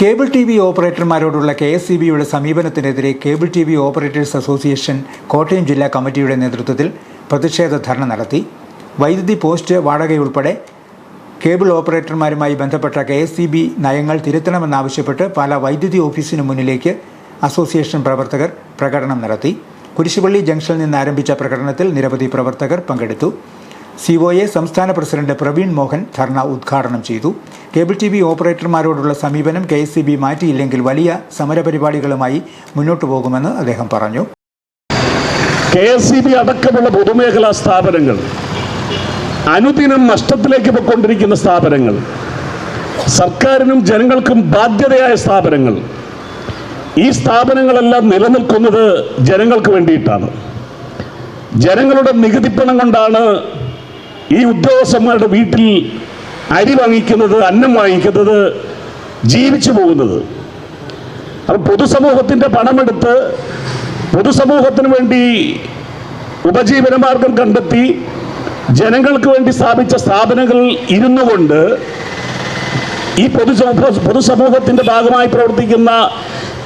Cable T V ഓപ്പറേറ്റർമാരോടുള്ള K S C ബിയുടെ സമീപനത്തിനെതിരെ cable T V operators association Kottayam ജില്ലാ കമ്മിറ്റിയുടെ നേതൃത്വത്തിൽ പ്രതിഷേധ ധർണ നടത്തി. വൈദ്യുതി പോസ്റ്റ് വാടകയുൾപ്പെടെ കേബിൾ ഓപ്പറേറ്റർമാരുമായി ബന്ധപ്പെട്ട കെ എസ് സി ബി നയങ്ങൾ തിരുത്തണമെന്നാവശ്യപ്പെട്ട് പല വൈദ്യുതി ഓഫീസിനു മുന്നിലേക്ക് അസോസിയേഷൻ പ്രവർത്തകർ പ്രകടനം നടത്തി. കുരിശുപള്ളി ജംഗ്ഷനിൽ നിന്ന് ആരംഭിച്ച പ്രകടനത്തിൽ നിരവധി പ്രവർത്തകർ പങ്കെടുത്തു. സി ഒ എ സംസ്ഥാന പ്രസിഡന്റ് പ്രവീൺ മോഹൻ ധർണ ഉദ്ഘാടനം ചെയ്തു. കേബിൾ ടി വി ഓപ്പറേറ്റർമാരോടുള്ള സമീപനം കെ എസ് സി ബി മാറ്റിയില്ലെങ്കിൽ വലിയ സമരപരിപാടികളുമായി മുന്നോട്ടു പോകുമെന്ന് അദ്ദേഹം പറഞ്ഞു. കെ എസ് സി ബി അടക്കമുള്ള പൊതുമേഖലാ സ്ഥാപനങ്ങൾ അനുദിനം നഷ്ടത്തിലേക്ക് പോയിക്കൊണ്ടിരിക്കുന്ന സ്ഥാപനങ്ങൾ സർക്കാരിനും ജനങ്ങൾക്കും ബാധ്യതയായ സ്ഥാപനങ്ങൾ ഈ സ്ഥാപനങ്ങളെല്ലാം നിലനിൽക്കുന്നത് ജനങ്ങൾക്ക് വേണ്ടിയിട്ടാണ്. ജനങ്ങളുടെ നികുതിപ്പണം കൊണ്ടാണ് ഈ ഉദ്യോഗസ്ഥന്മാരുടെ വീട്ടിൽ അരി വാങ്ങിക്കുന്നത് അന്നം വാങ്ങിക്കുന്നത് ജീവിച്ചു പോകുന്നത്. അപ്പം പൊതുസമൂഹത്തിന്റെ പണമെടുത്ത് പൊതുസമൂഹത്തിന് വേണ്ടി ഉപജീവനമാർഗം കണ്ടെത്തി ജനങ്ങൾക്ക് വേണ്ടി സ്ഥാപിച്ച സ്ഥാപനങ്ങൾ ഇരുന്നു കൊണ്ട് ഈ പൊതു പൊതുസമൂഹത്തിന്റെ ഭാഗമായി പ്രവർത്തിക്കുന്ന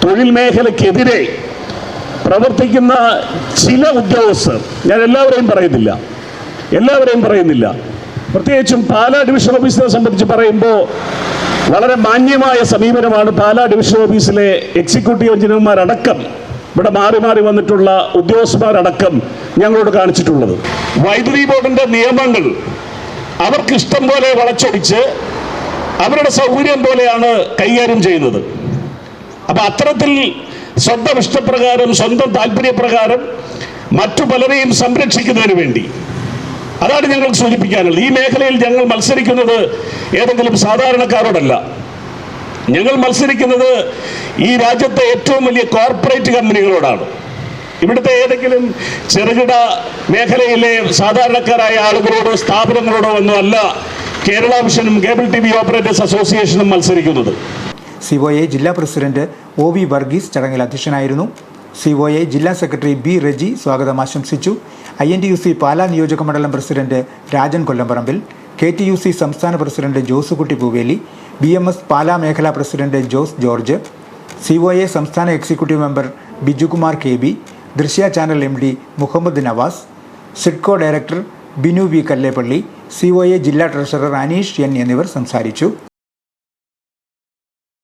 തൊഴിൽ മേഖലയ്ക്കെതിരെ പ്രവർത്തിക്കുന്ന ചില ഉദ്യോഗസ്ഥർ ഞാൻ എല്ലാവരെയും പറയുന്നില്ല. എല്ലാവരെയും പറയുന്നില്ല. പ്രത്യേകിച്ചും പാലാ ഡിവിഷൻ ഓഫീസിനെ സംബന്ധിച്ച് പറയുമ്പോൾ വളരെ മാന്യമായ സമീപനമാണ് പാലാ ഡിവിഷൻ ഓഫീസിലെ എക്സിക്യൂട്ടീവ് എഞ്ചിനീയർമാരടക്കം ഇവിടെ മാറി മാറി വന്നിട്ടുള്ള ഉദ്യോഗസ്ഥന്മാരടക്കം ഞങ്ങളോട് കാണിച്ചിട്ടുള്ളത്. വൈദ്യുതി ബോർഡിന്റെ നിയമങ്ങൾ അവർക്ക് ഇഷ്ടം പോലെ വളച്ചൊടിച്ച് അവരുടെ സൗകര്യം പോലെയാണ് കൈകാര്യം ചെയ്യുന്നത്. അപ്പൊ അത്തരത്തിൽ സ്വന്തം ഇഷ്ടപ്രകാരം സ്വന്തം താല്പര്യപ്രകാരം മറ്റു പലരെയും സംരക്ഷിക്കുന്നതിന് വേണ്ടി അതാണ് ഞങ്ങൾക്ക് സൂചിപ്പിക്കാനുള്ളത്. ഈ മേഖലയിൽ ഞങ്ങൾ മത്സരിക്കുന്നത് ഏതെങ്കിലും സാധാരണക്കാരോടല്ല. ഞങ്ങൾ മത്സരിക്കുന്നത് ഈ രാജ്യത്തെ ഏറ്റവും വലിയ കോർപ്പറേറ്റ് കമ്പനികളോടാണ്. ഇവിടുത്തെ ഏതെങ്കിലും ചെറുകിട മേഖലയിലെ സാധാരണക്കാരായ ആളുകളോടോ സ്ഥാപനങ്ങളോടോ ഒന്നും അല്ല കേരള മിഷനും കേബിൾ ടി വി ഓപ്പറേറ്റേഴ്സ് അസോസിയേഷനും മത്സരിക്കുന്നത്. സി ഒ എ ജില്ലാ പ്രസിഡന്റ് ഒ വി വർഗീസ് ചടങ്ങിൽ അധ്യക്ഷനായിരുന്നു. സി ഒ എ ജില്ലാ സെക്രട്ടറി ബി റെജി സ്വാഗതം ആശംസിച്ചു. I N T U C Pala നിയോജക മണ്ഡലം president Rajan Kollamparambil K T U C സംസ്ഥാന president Josukutty Pooveli B M S Pala മേഖലാ president Jose George C O A സംസ്ഥാന executive member Bijukumar K B Drishya channel M D Muhammad Navas SIDCO director Binu V Kallepally C O A ജില്ലാ treasurer Aneesh N എന്നിവർ സംസാരിച്ചു.